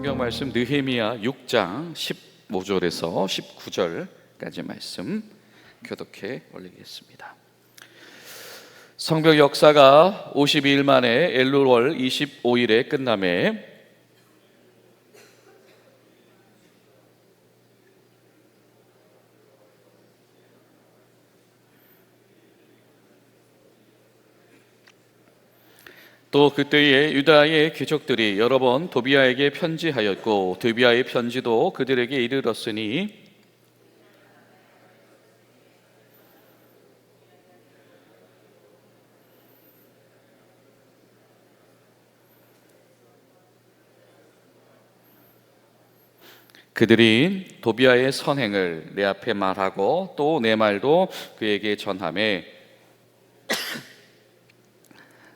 성경 말씀 느헤미야 6장 15절에서 19절까지 말씀 교독해 올리겠습니다. 성벽 역사가 52일 만에 엘루월 25일에 끝남에 또 그때에 유다의 귀족들이 여러 번 도비아에게 편지하였고 도비아의 편지도 그들에게 이르렀으니 그들이 도비아의 선행을 내 앞에 말하고 또 내 말도 그에게 전함에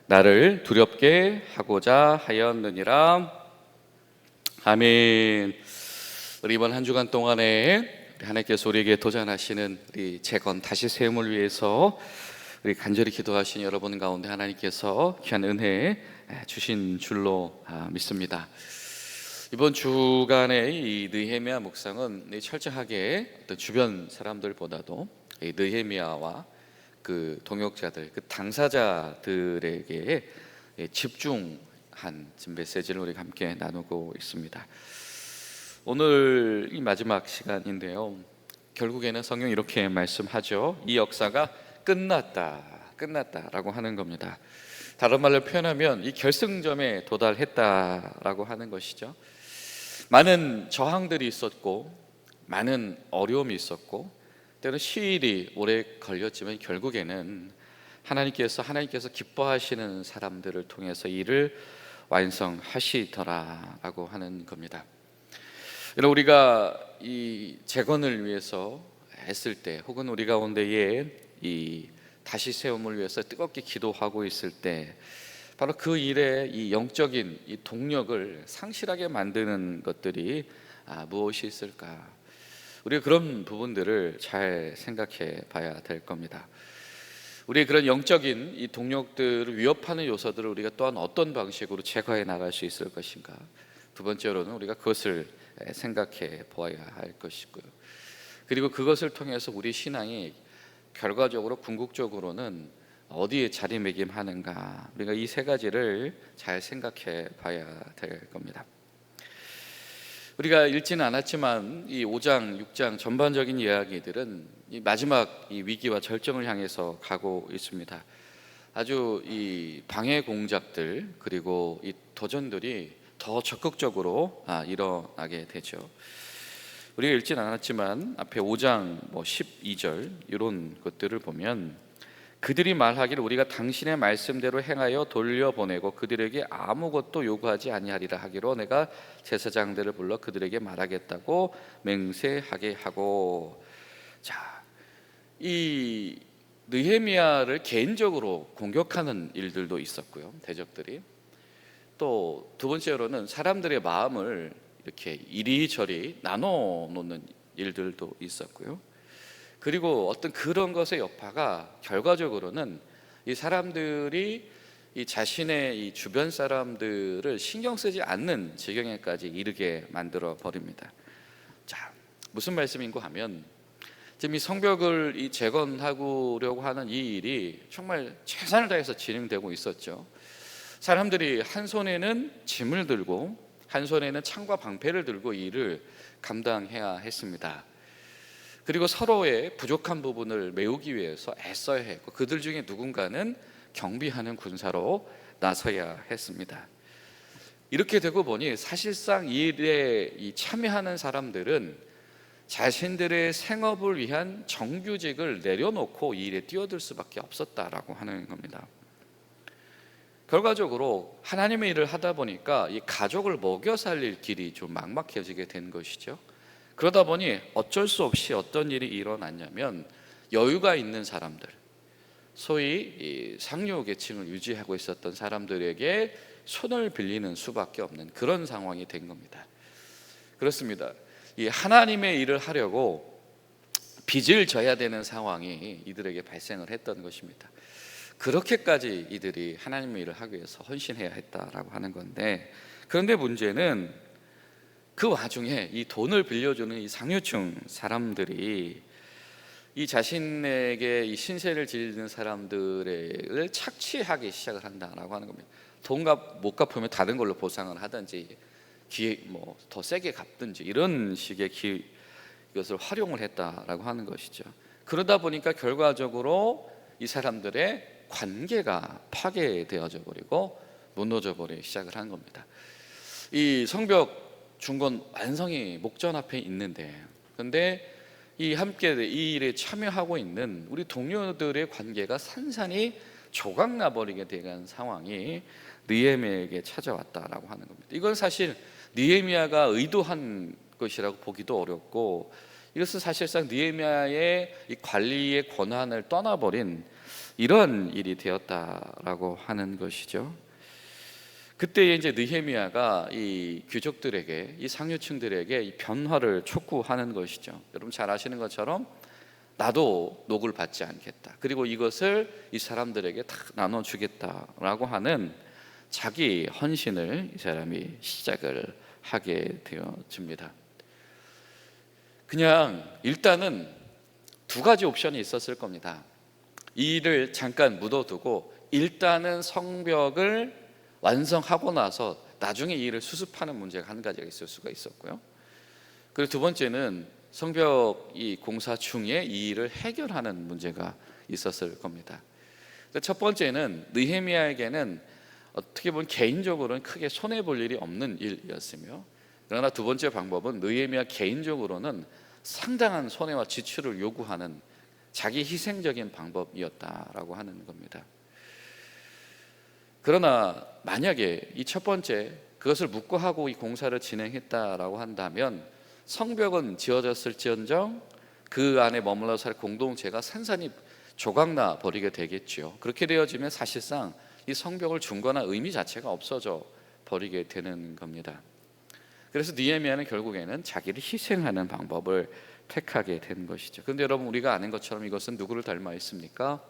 나를 두렵게 하고자 하였느니라. 아멘. 우리 이번 한 주간 동안에 하나님께서 우리에게 도전하시는 우리 재건 다시 세움을 위해서 우리 간절히 기도하신 여러분 가운데 하나님께서 귀한 은혜 주신 줄로 아, 믿습니다. 이번 주간의 이 느헤미야 묵상은 철저하게 어떤 주변 사람들보다도 이 느헤미야와 그 동역자들, 그 당사자들에게 집중한 메시지를 우리가 함께 나누고 있습니다. 오늘 이 마지막 시간인데요. 결국에는 성경 이렇게 말씀하죠. 이 역사가 끝났다, 끝났다라고 하는 겁니다. 다른 말로 표현하면 이 결승점에 도달했다라고 하는 것이죠. 많은 저항들이 있었고, 많은 어려움이 있었고, 때로 시일이 오래 걸렸지만 결국에는 하나님께서 하나님께서 기뻐하시는 사람들을 통해서 일을 완성하시더라라고 하는 겁니다. 여러분 우리가 이 재건을 위해서 했을 때 혹은 우리 가운데에 이 다시 세움을 위해서 뜨겁게 기도하고 있을 때 바로 그 일의 이 영적인 이 동력을 상실하게 만드는 것들이 아, 무엇이 있을까? 우리가 그런 부분들을 잘 생각해 봐야 될 겁니다. 우리의 그런 영적인 이 동력들을 위협하는 요소들을 우리가 또한 어떤 방식으로 제거해 나갈 수 있을 것인가? 두 번째로는 우리가 그것을 생각해 보아야 할 것이고요. 그리고 그것을 통해서 우리 신앙이 결과적으로 궁극적으로는 어디에 자리매김하는가? 우리가 이 세 가지를 잘 생각해 봐야 될 겁니다. 우리가 읽지는 않았지만 이 5장, 6장 전반적인 이야기들은 이 마지막 이 위기와 절정을 향해서 가고 있습니다. 아주 이 방해 공작들 그리고 이 도전들이 더 적극적으로 아, 일어나게 되죠. 우리가 읽진 않았지만 앞에 5장 뭐 12절 이런 것들을 보면 그들이 말하기를 우리가 당신의 말씀대로 행하여 돌려보내고 그들에게 아무것도 요구하지 아니하리라 하기로 내가 제사장들을 불러 그들에게 말하겠다고 맹세하게 하고 자, 이 느헤미야를 개인적으로 공격하는 일들도 있었고요. 대적들이 또 두 번째로는 사람들의 마음을 이렇게 이리저리 나눠 놓는 일들도 있었고요. 그리고 어떤 그런 것의 여파가 결과적으로는 이 사람들이 이 자신의 이 주변 사람들을 신경 쓰지 않는 지경에까지 이르게 만들어 버립니다. 자, 무슨 말씀인고 하면 지금 이 성벽을 이 재건하려고 하는 이 일이 정말 최선을 다해서 진행되고 있었죠. 사람들이 한 손에는 짐을 들고 한 손에는 창과 방패를 들고 이 일을 감당해야 했습니다. 그리고 서로의 부족한 부분을 메우기 위해서 애써야 했고 그들 중에 누군가는 경비하는 군사로 나서야 했습니다. 이렇게 되고 보니 사실상 이 일에 참여하는 사람들은 자신들의 생업을 위한 정규직을 내려놓고 이 일에 뛰어들 수밖에 없었다라고 하는 겁니다. 결과적으로 하나님의 일을 하다 보니까 이 가족을 먹여 살릴 길이 좀 막막해지게 된 것이죠. 그러다 보니 어쩔 수 없이 어떤 일이 일어났냐면 여유가 있는 사람들, 소위 상류 계층을 유지하고 있었던 사람들에게 손을 빌리는 수밖에 없는 그런 상황이 된 겁니다. 그렇습니다. 이 하나님의 일을 하려고 빚을 져야 되는 상황이 이들에게 발생을 했던 것입니다. 그렇게까지 이들이 하나님의 일을 하기 위해서 헌신해야 했다라고 하는 건데 그런데 문제는 그 와중에 이 돈을 빌려주는 이 상류층 사람들이 이 자신에게 이 신세를 지는 사람들을 착취하기 시작을 한다라고 하는 겁니다. 돈값 못 갚으면 다른 걸로 보상을 하든지 뭐더 세게 갚든지 이런 식의 기, 이것을 활용을 했다라고 하는 것이죠. 그러다 보니까 결과적으로 이 사람들의 관계가 파괴되어져 버리고 무너져 버리기 시작을 한 겁니다. 이 성벽 중건 완성이 목전 앞에 있는데 근데 이 함께 이 일에 참여하고 있는 우리 동료들의 관계가 산산이 조각나 버리게 되는 상황이 느헤미야에게 찾아왔다라고 하는 겁니다. 이건 사실 느헤미야가 의도한 것이라고 보기도 어렵고 이것은 사실상 느헤미야의 이 관리의 권한을 떠나버린 이런 일이 되었다라고 하는 것이죠. 그때 이제 느헤미야가 이 귀족들에게 이 상류층들에게 이 변화를 촉구하는 것이죠. 여러분 잘 아시는 것처럼 나도 녹을 받지 않겠다. 그리고 이것을 이 사람들에게 다 나눠 주겠다라고 하는 자기 헌신을 이 사람이 시작을 하게 되어집니다. 그냥 일단은 두 가지 옵션이 있었을 겁니다. 이 일을 잠깐 묻어두고 일단은 성벽을 완성하고 나서 나중에 이 일을 수습하는 문제가 한 가지가 있을 수가 있었고요. 그리고 두 번째는 성벽 이 공사 중에 이 일을 해결하는 문제가 있었을 겁니다. 첫 번째는 느헤미야에게는 어떻게 보면 개인적으로는 크게 손해 볼 일이 없는 일이었으며 그러나 두 번째 방법은 느헤미야 개인적으로는 상당한 손해와 지출을 요구하는 자기 희생적인 방법이었다라고 하는 겁니다. 그러나 만약에 이 첫 번째 그것을 묵고하고 이 공사를 진행했다라고 한다면 성벽은 지어졌을지언정 그 안에 머물러 살 공동체가 산산이 조각나 버리게 되겠죠. 그렇게 되어지면 사실상 이 성벽을 중거나 의미 자체가 없어져 버리게 되는 겁니다. 그래서 니에미아는 결국에는 자기를 희생하는 방법을 택하게 된 것이죠. 그런데 여러분 우리가 아는 것처럼 이것은 누구를 닮아 있습니까?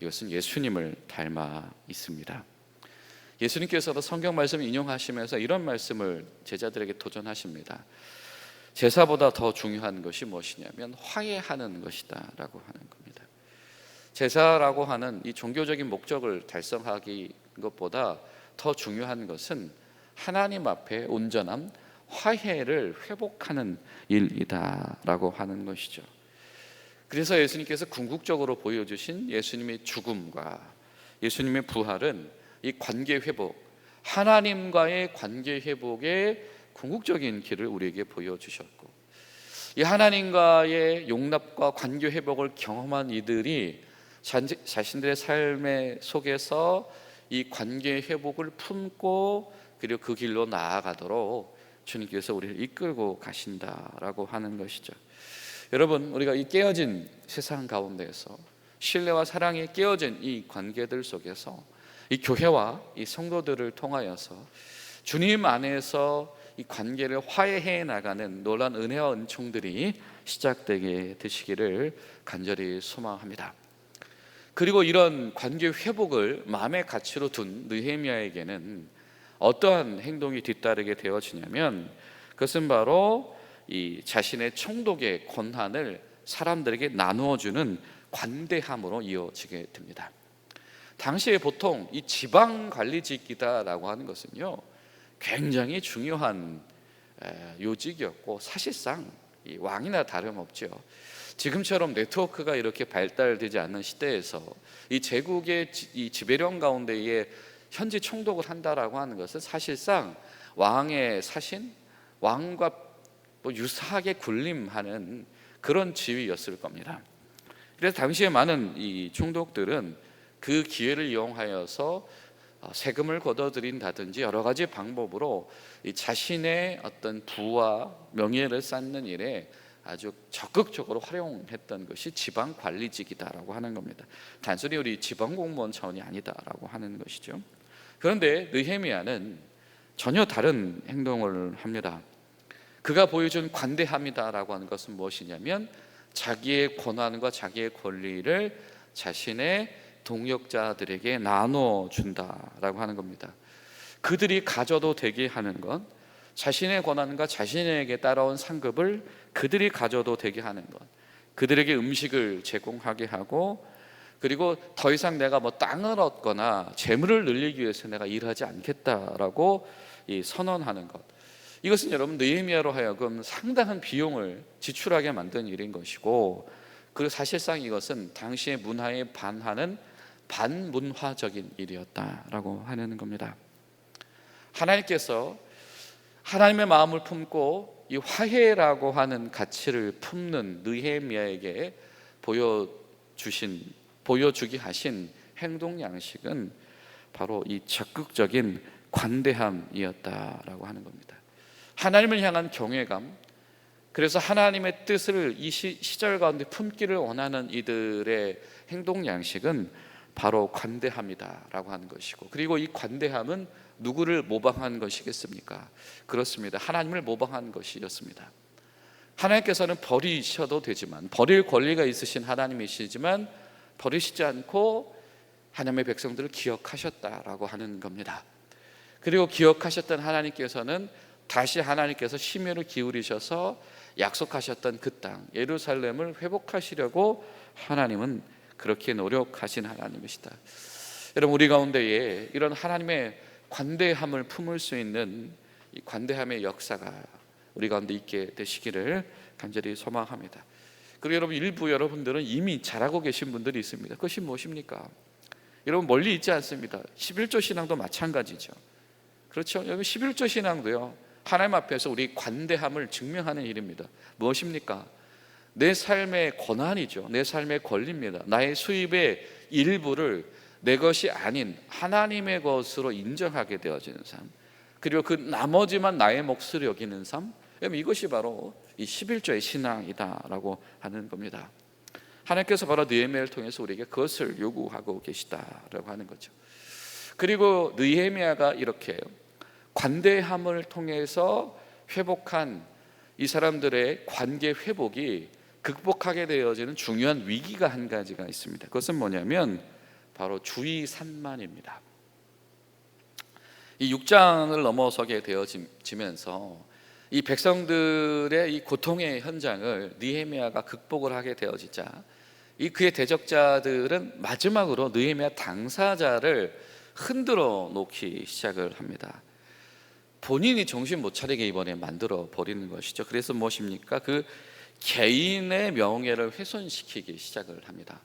이것은 예수님을 닮아 있습니다. 예수님께서도 성경 말씀 인용하시면서 이런 말씀을 제자들에게 도전하십니다. 제사보다 더 중요한 것이 무엇이냐면 화해하는 것이다라고 하는 겁니다. 제사라고 하는 이 종교적인 목적을 달성하기 것보다 더 중요한 것은 하나님 앞에 온전한 화해를 회복하는 일이다라고 하는 것이죠. 그래서 예수님께서 궁극적으로 보여주신 예수님의 죽음과 예수님의 부활은 이 관계 회복, 하나님과의 관계 회복의 궁극적인 길을 우리에게 보여주셨고, 이 하나님과의 용납과 관계 회복을 경험한 이들이 자신들의 삶의 속에서 이 관계 회복을 품고 그리고 그 길로 나아가도록 주님께서 우리를 이끌고 가신다라고 하는 것이죠. 여러분, 우리가 이 깨어진 세상 가운데에서 신뢰와 사랑이 깨어진 이 관계들 속에서 이 교회와 이 성도들을 통하여서 주님 안에서 이 관계를 화해해 나가는 놀란 은혜와 은총들이 시작되게 되시기를 간절히 소망합니다. 그리고 이런 관계 회복을 마음의 가치로 둔 느헤미야에게는 어떠한 행동이 뒤따르게 되어지냐면 그것은 바로 이 자신의 총독의 권한을 사람들에게 나누어 주는 관대함으로 이어지게 됩니다. 당시에 보통 이 지방 관리직이다라고 하는 것은요 굉장히 중요한 요직이었고 사실상 왕이나 다름없죠. 지금처럼 네트워크가 이렇게 발달되지 않는 시대에서 이 제국의 이 지배령 가운데에 현지 총독을 한다라고 하는 것은 사실상 왕의 사신, 왕과 뭐 유사하게 군림하는 그런 지위였을 겁니다. 그래서 당시에 많은 이 총독들은 그 기회를 이용하여서 어, 세금을 걷어들인다든지 여러 가지 방법으로 자신의 어떤 부와 명예를 쌓는 일에 아주 적극적으로 활용했던 것이 지방 관리직이다라고 하는 겁니다. 단순히 우리 지방 공무원 차원이 아니다라고 하는 것이죠. 그런데 느헤미야는 전혀 다른 행동을 합니다. 그가 보여준 관대함이다라고 하는 것은 무엇이냐면 자기의 권한과 자기의 권리를 자신의 동역자들에게 나눠 준다라고 하는 겁니다. 그들이 가져도 되게 하는 건 자신의 권한과 자신에게 따라온 상급을 그들이 가져도 되게 하는 것. 그들에게 음식을 제공하게 하고 그리고 더 이상 내가 뭐 땅을 얻거나 재물을 늘리기 위해서 내가 일하지 않겠다라고 이 선언하는 것. 이것은 여러분 느헤미야로 하여금 상당한 비용을 지출하게 만든 일인 것이고 그리고 사실상 이것은 당시의 문화에 반하는 반문화적인 일이었다라고 하는 겁니다. 하나님께서 하나님의 마음을 품고 이 화해라고 하는 가치를 품는 느헤미야에게 보여주신 보여주기 하신 행동 양식은 바로 이 적극적인 관대함이었다라고 하는 겁니다. 하나님을 향한 경외감, 그래서 하나님의 뜻을 이 시, 시절 가운데 품기를 원하는 이들의 행동 양식은 바로 관대함이다라고 하는 것이고, 그리고 이 관대함은 누구를 모방한 것이겠습니까? 그렇습니다. 하나님을 모방한 것이었습니다. 하나님께서는 버리셔도 되지만 버릴 권리가 있으신 하나님이시지만 버리시지 않고 하나님의 백성들을 기억하셨다라고 하는 겁니다. 그리고 기억하셨던 하나님께서는 다시 하나님께서 심혈을 기울이셔서 약속하셨던 그 땅 예루살렘을 회복하시려고 하나님은 그렇게 노력하신 하나님이시다. 여러분 우리 가운데에 이런 하나님의 관대함을 품을 수 있는 이 관대함의 역사가 우리 가운데 있게 되시기를 간절히 소망합니다. 그리고 여러분 일부 여러분들은 이미 잘하고 계신 분들이 있습니다. 그것이 무엇입니까? 여러분 멀리 있지 않습니다. 11조 신앙도 마찬가지죠. 그렇죠? 여러분 11조 신앙도요. 하나님 앞에서 우리 관대함을 증명하는 일입니다. 무엇입니까? 내 삶의 권한이죠. 내 삶의 권리입니다. 나의 수입의 일부를 내 것이 아닌 하나님의 것으로 인정하게 되어지는 삶. 그리고 그 나머지만 나의 몫으로 여기는 삶. 이것이 바로 이 11조의 신앙이다라고 하는 겁니다. 하나님께서 바로 느헤미야를 통해서 우리에게 그것을 요구하고 계시다라고 하는 거죠. 그리고 느헤미야가 이렇게 관대함을 통해서 회복한 이 사람들의 관계 회복이 극복하게 되어지는 중요한 위기가 한 가지가 있습니다. 그것은 뭐냐면 바로 주의 산만입니다. 이 6장을 넘어서게 되어지면서 이 백성들의 이 고통의 현장을 느헤미야가 극복을 하게 되어지자 이 그의 대적자들은 마지막으로 느헤미야 당사자를 흔들어 놓기 시작을 합니다. 본인이 정신 못 차리게 이번에 만들어 버리는 것이죠. 그래서 무엇입니까? 그 개인의 명예를 훼손시키기 시작을 합니다.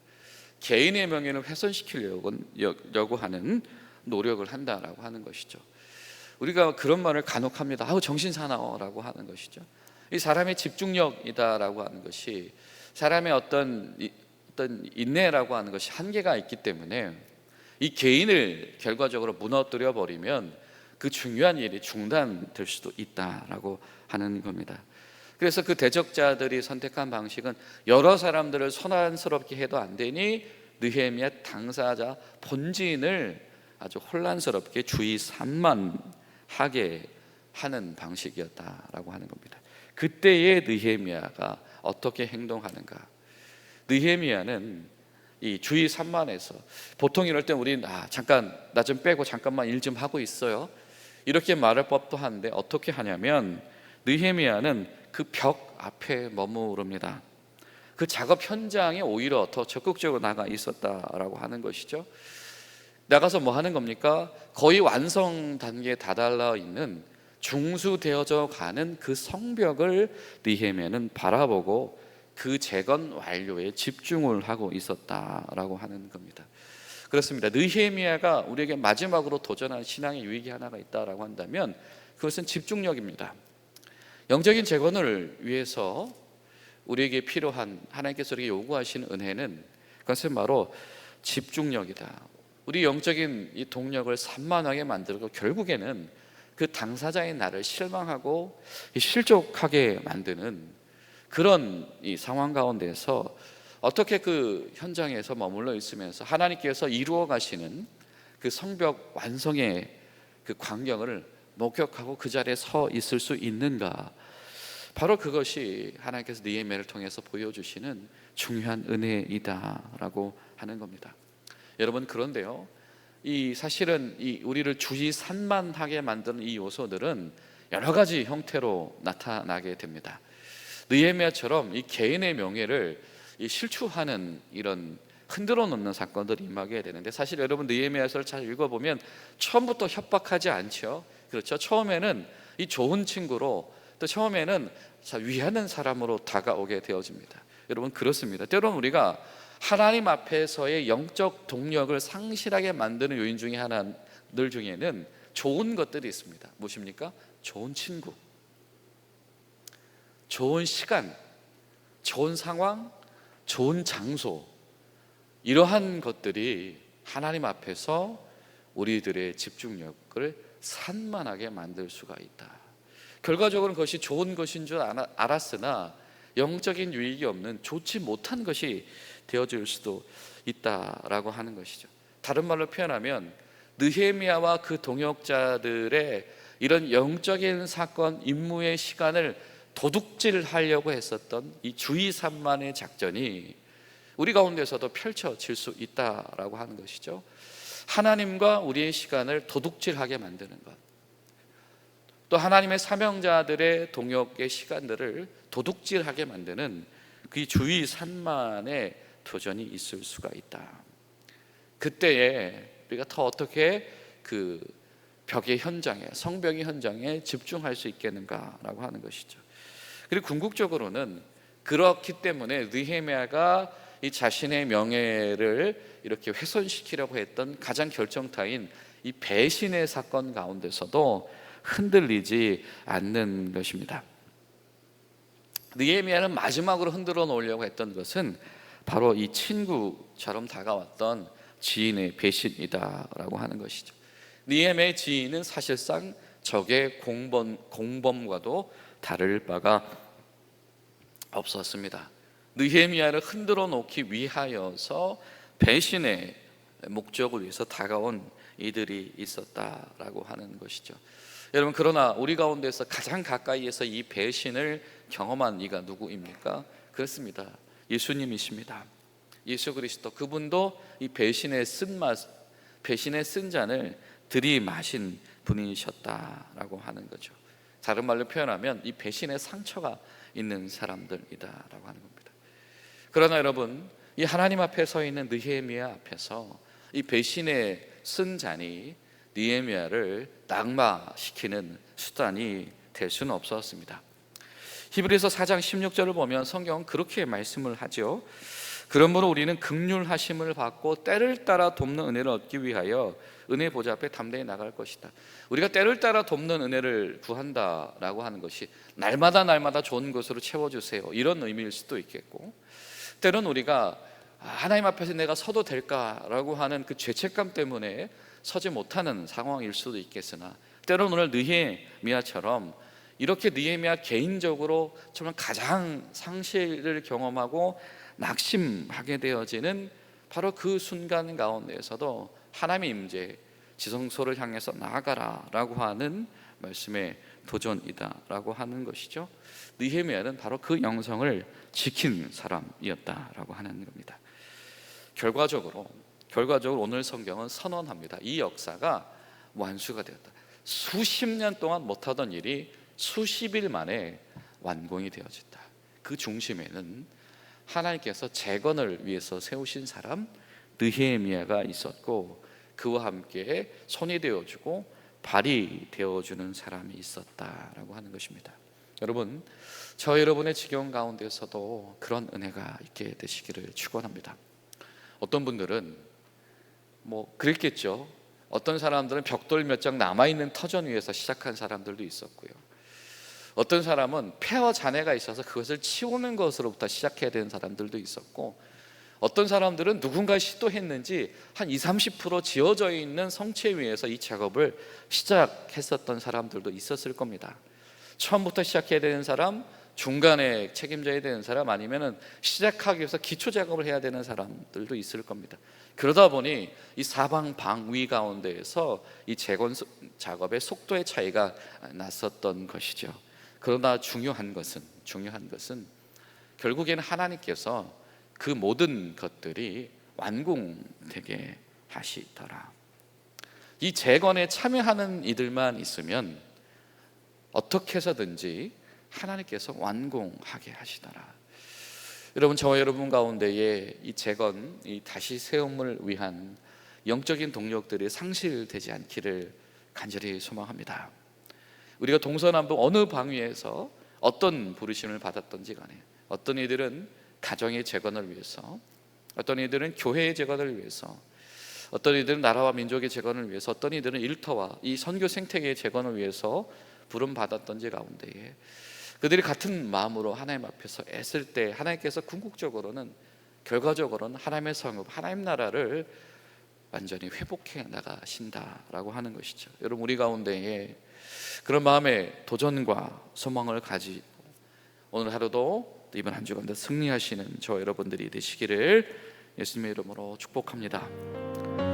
개인의 명예를 훼손시키려고 하는 노력을 한다라고 하는 것이죠. 우리가 그런 말을 간혹 합니다. 아우 정신 사나워라고 하는 것이죠. 이 사람의 집중력이다라고 하는 것이 사람의 어떤 어떤 인내라고 하는 것이 한계가 있기 때문에 이 개인을 결과적으로 무너뜨려 버리면 그 중요한 일이 중단될 수도 있다라고 하는 겁니다. 그래서 그 대적자들이 선택한 방식은 여러 사람들을 소란스럽게 해도 안 되니 느헤미야 당사자 본진을 아주 혼란스럽게 주의 산만하게 하는 방식이었다라고 하는 겁니다. 그때의 느헤미야가 어떻게 행동하는가? 느헤미야는 이 주의 산만에서 보통 이럴 때 우리 아 잠깐 나 좀 빼고 잠깐만 일 좀 하고 있어요. 이렇게 말할 법도 한데 어떻게 하냐면 느헤미야는 그 벽 앞에 머무릅니다. 그 작업 현장에 오히려 더 적극적으로 나가 있었다라고 하는 것이죠. 나가서 뭐 하는 겁니까? 거의 완성 단계에 다달라 있는 중수되어져 가는 그 성벽을 느헤미야는 바라보고 그 재건 완료에 집중을 하고 있었다라고 하는 겁니다. 그렇습니다. 느헤미야가 우리에게 마지막으로 도전한 신앙의 유익이 하나가 있다라고 한다면 그것은 집중력입니다. 영적인 재건을 위해서 우리에게 필요한 하나님께서 우리에게 요구하시는 은혜는 그것은 바로 집중력이다. 우리 영적인 이 동력을 산만하게 만들고 결국에는 그 당사자인 나를 실망하고 실족하게 만드는 그런 이 상황 가운데서 어떻게 그 현장에서 머물러 있으면서 하나님께서 이루어 가시는 그 성벽 완성의 그 광경을 목격하고 그 자리에 서 있을 수 있는가? 바로 그것이 하나님께서 니에메를 통해서 보여주시는 중요한 은혜이다라고 하는 겁니다. 여러분 그런데요, 이 사실은 이 우리를 주의 산만하게 만드는 이 요소들은 여러 가지 형태로 나타나게 됩니다. 느헤미야처럼 이 개인의 명예를 이 실추하는 이런 흔들어 놓는 사건들이 임하게 되는데 사실 여러분 느헤미야서를 잘 읽어보면 처음부터 협박하지 않죠. 그렇죠. 처음에는 이 좋은 친구로 또 처음에는 자, 위하는 사람으로 다가오게 되어집니다. 여러분 그렇습니다. 때로는 우리가 하나님 앞에서의 영적 동력을 상실하게 만드는 요인 중에 하나들 중에는 좋은 것들이 있습니다. 무엇입니까? 좋은 친구, 좋은 시간, 좋은 상황, 좋은 장소 이러한 것들이 하나님 앞에서 우리들의 집중력을 산만하게 만들 수가 있다. 결과적으로 그것이 좋은 것인 줄 알았으나 영적인 유익이 없는 좋지 못한 것이 되어질 수도 있다라고 하는 것이죠. 다른 말로 표현하면 느헤미야와 그 동역자들의 이런 영적인 사건 임무의 시간을 도둑질하려고 했었던 이 주의 산만의 작전이 우리 가운데서도 펼쳐질 수 있다라고 하는 것이죠. 하나님과 우리의 시간을 도둑질하게 만드는 것. 또 하나님의 사명자들의 동역의 시간들을 도둑질하게 만드는 그 주의 산만의 도전이 있을 수가 있다. 그때에 우리가 더 어떻게 그 벽의 현장에 성벽의 현장에 집중할 수 있겠는가라고 하는 것이죠. 그리고 궁극적으로는 그렇기 때문에 느헤미야가 이 자신의 명예를 이렇게 훼손시키려고 했던 가장 결정타인 이 배신의 사건 가운데서도 흔들리지 않는 것입니다. 느헤미야는 마지막으로 흔들어 놓으려고 했던 것은 바로 이 친구처럼 다가왔던 지인의 배신이다라고 하는 것이죠. 느헤미야의 지인은 사실상 적의 공범 공범과도 다를 바가 없었습니다. 느헤미야를 흔들어 놓기 위하여서 배신의 목적을 위해서 다가온 이들이 있었다라고 하는 것이죠. 여러분 그러나 우리 가운데서 가장 가까이에서 이 배신을 경험한 이가 누구입니까? 그렇습니다. 예수님이십니다. 예수 그리스도 그분도 이 배신의 쓴맛 배신의 쓴 잔을 들이마신 분이셨다라고 하는 거죠. 다른 말로 표현하면 이 배신의 상처가 있는 사람들이다라고 하는 겁니다. 그러나 여러분 이 하나님 앞에 서 있는 느헤미야 앞에서 이 배신의 쓴 잔이 느헤미야를 낙마시키는 수단이 될 수는 없었습니다. 히브리서 4장 16절을 보면 성경은 그렇게 말씀을 하죠. 그러므로 우리는 극률하심을 받고 때를 따라 돕는 은혜를 얻기 위하여 은혜 보좌 앞에 담대히 나갈 것이다. 우리가 때를 따라 돕는 은혜를 구한다라고 하는 것이 날마다 날마다 좋은 것으로 채워주세요. 이런 의미일 수도 있겠고, 때론 우리가 아, 하나님 앞에서 내가 서도 될까라고 하는 그 죄책감 때문에 서지 못하는 상황일 수도 있겠으나, 때론 오늘 느헤미야처럼 이렇게 느헤미야 개인적으로 정말 가장 상실을 경험하고 낙심하게 되어지는 바로 그 순간 가운데에서도 하나님의 임재 지성소를 향해서 나아가라라고 하는 말씀의 도전이다라고 하는 것이죠. 느헤미야는 바로 그 영성을 지킨 사람이었다라고 하는 겁니다. 결과적으로 결과적으로 오늘 성경은 선언합니다. 이 역사가 완수가 되었다. 수십 년 동안 못하던 일이 수십 일 만에 완공이 되어졌다. 그 중심에는 하나님께서 재건을 위해서 세우신 사람 느헤미야가 있었고 그와 함께 손이 되어주고 발이 되어주는 사람이 있었다라고 하는 것입니다. 여러분, 저 여러분의 지경 가운데서도 그런 은혜가 있게 되시기를 축원합니다. 어떤 분들은 뭐 그랬겠죠. 어떤 사람들은 벽돌 몇 장 남아 있는 터전 위에서 시작한 사람들도 있었고요. 어떤 사람은 폐허 잔해가 있어서 그것을 치우는 것으로부터 시작해야 되는 사람들도 있었고 어떤 사람들은 누군가 시도했는지 한 20, 30% 지어져 있는 성체 위에서 이 작업을 시작했었던 사람들도 있었을 겁니다. 처음부터 시작해야 되는 사람, 중간에 책임져야 되는 사람 아니면은 시작하기 위해서 기초 작업을 해야 되는 사람들도 있을 겁니다. 그러다 보니 이 사방 방위 가운데에서 이 재건 작업의 속도의 차이가 났었던 것이죠. 그러나 중요한 것은 중요한 것은 결국에는 하나님께서 그 모든 것들이 완공되게 하시더라. 이 재건에 참여하는 이들만 있으면 어떻게 해서든지 하나님께서 완공하게 하시더라. 여러분 저와 여러분 가운데에 이 재건, 이 다시 세움을 위한 영적인 동력들이 상실되지 않기를 간절히 소망합니다. 우리가 동서남북 어느 방위에서 어떤 부르심을 받았던지 간에 어떤 이들은 가정의 재건을 위해서 어떤 이들은 교회의 재건을 위해서 어떤 이들은 나라와 민족의 재건을 위해서 어떤 이들은 일터와 이 선교 생태계의 재건을 위해서 부름 받았던 지 가운데에 그들이 같은 마음으로 하나님 앞에서 애쓸 때 하나님께서 궁극적으로는 결과적으로는 하나님의 성읍 하나님 나라를 완전히 회복해 나가신다라고 하는 것이죠. 여러분 우리 가운데에 그런 마음의 도전과 소망을 가지고 오늘 하루도 또 이번 한 주간 더 승리하시는 저 여러분들이 되시기를 예수님의 이름으로 축복합니다.